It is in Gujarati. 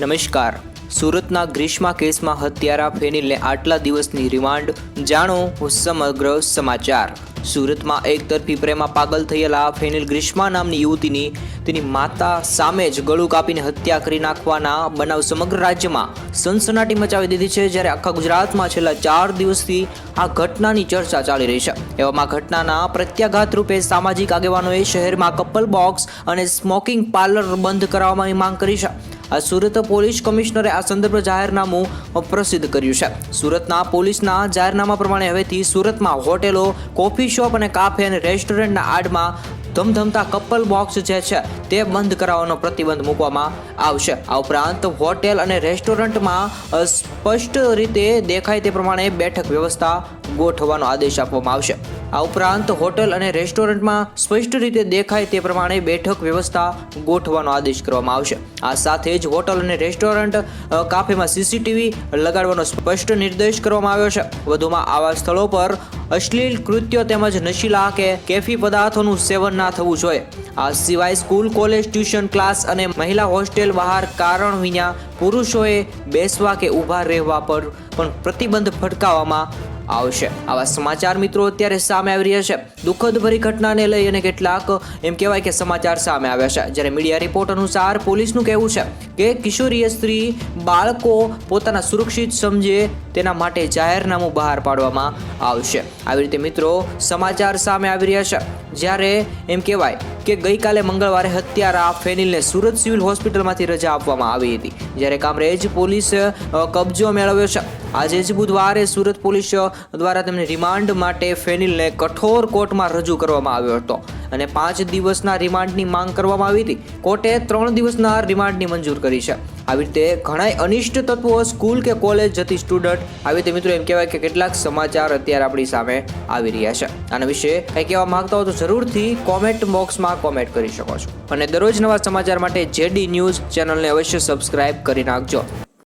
નમસ્કાર. સુરતના ગ્રીષ્મા કેસમાં હત્યારા ફેનિલને આટલા દિવસની રિમાન્ડ, જાણો સમગ્ર સમાચાર. સુરતમાં એકતરફી પ્રેમમાં પાગલ થયેલા ફેનિલ ગ્રીષ્મા નામની યુવતીની તેની માતા સામે જ ગળું કાપીને હત્યા કરી નાખવાના બનાવ સમગ્ર રાજ્યમાં સનસનાટી મચાવી દીધી છે જ્યારે આખા ગુજરાતમાં છેલ્લા ચાર દિવસથી આ ઘટનાની ચર્ચા ચાલી રહી છે. એવામાં ઘટનાના પ્રત્યાઘાત રૂપે સામાજિક આગેવાનોએ શહેરમાં કપલ બોક્સ અને સ્મોકિંગ પાર્લર બંધ કરાવવાની માંગ કરી છે. આ સુરત પોલીસ કમિશનરે આ સંદર્ભ જાહેરનામું પ્રસિદ્ધ કર્યું છે. સુરતના પોલીસના જાહેરનામા પ્રમાણે હવેથી સુરતમાં હોટેલો, કોફી શોપ અને કાફે અને રેસ્ટોરન્ટના આડમાં ધમધમતા કપલ બોક્સ જે છે તે બંધ કરાવવાનો પ્રતિબંધ મૂકવામાં આવશે. આ ઉપરાંત હોટેલ અને રેસ્ટોરન્ટમાં સ્પષ્ટ રીતે દેખાય તે પ્રમાણે બેઠક વ્યવસ્થા ગોઠવવાનો આદેશ આપવામાં આવશે. આ ઉપરાંત હોટેલ અને રેસ્ટોરન્ટમાં સ્પષ્ટ રીતે દેખાય તે પ્રમાણે બેઠક વ્યવસ્થા ગોઠવવાનો આદેશ કરવામાં આવશે. આ સાથે જ હોટલ અને રેસ્ટોરન્ટ કાફેમાં સીસીટીવી લગાડવાનો સ્પષ્ટ નિર્દેશ કરવામાં આવ્યો છે. વધુમાં આવા સ્થળો પર અશ્લીલ કૃત્યો તેમજ નશીલા કે કેફી પદાર્થોનું સેવન ના થવું જોઈએ. આ સિવાય સ્કૂલ, કોલેજ, ટ્યુશન ક્લાસ અને મહિલા હોસ્ટેલ બહાર કારણ વિના પુરુષોએ બેસવા કે ઊભા રહેવા પર પણ પ્રતિબંધ ફટકાવવામાં આવશે. આવા સમાચાર મિત્રો અત્યારે સામે આવી રહ્યા છે. દુઃખદ ભરી ઘટનાને લઈ અને કેટલાક એમ કહેવાય કે સમાચાર સામે આવ્યા છે. જ્યારે મીડિયા રિપોર્ટ અનુસાર પોલીસનું કહેવું છે કે કિશોરીય સ્ત્રી બાળકો પોતાના સુરક્ષિત સમજે તેના માટે જાહેરનામું બહાર પાડવામાં આવશે. આવી રીતે મિત્રો સમાચાર સામે આવી રહ્યા છે. જ્યારે એમ કહેવાય કે ગઈકાલે મંગળવારે હત્યારા ફેનિલને સુરત સિવિલ હોસ્પિટલમાંથી રજા આપવામાં આવી હતી. જ્યારે કામરેજ પોલીસ કબજો મેળવ્યો છે. આજે જ બુધવારે સુરત પોલીસ દ્વારા તેમને રિમાન્ડ માટે ફેનિલને કઠોર કોર્ટમાં રજૂ કરવામાં આવ્યો હતો. અને પાંચ દિવસના રિમાન્ડની માંગ કરવામાં આવી હતી. કોર્ટે ત્રણ દિવસના રિમાન્ડની મંજૂર કરી છે. આવી રીતે ઘણા અનિષ્ટ તત્વો સ્કૂલ કે કોલેજ જતી સ્ટુડન્ટ આવી રીતે મિત્રો એમ કહેવાય કે કેટલાક સમાચાર અત્યારે આપણી સામે આવી રહ્યા છે. આના વિશે કંઈ કહેવા માંગતા હો તો જરૂરથી કોમેન્ટ બોક્સમાં કોમેન્ટ કરી શકો છો. અને દરરોજ નવા સમાચાર માટે જેડી ન્યૂઝ ચેનલને અવશ્ય સબસ્ક્રાઇબ કરી નાખજો.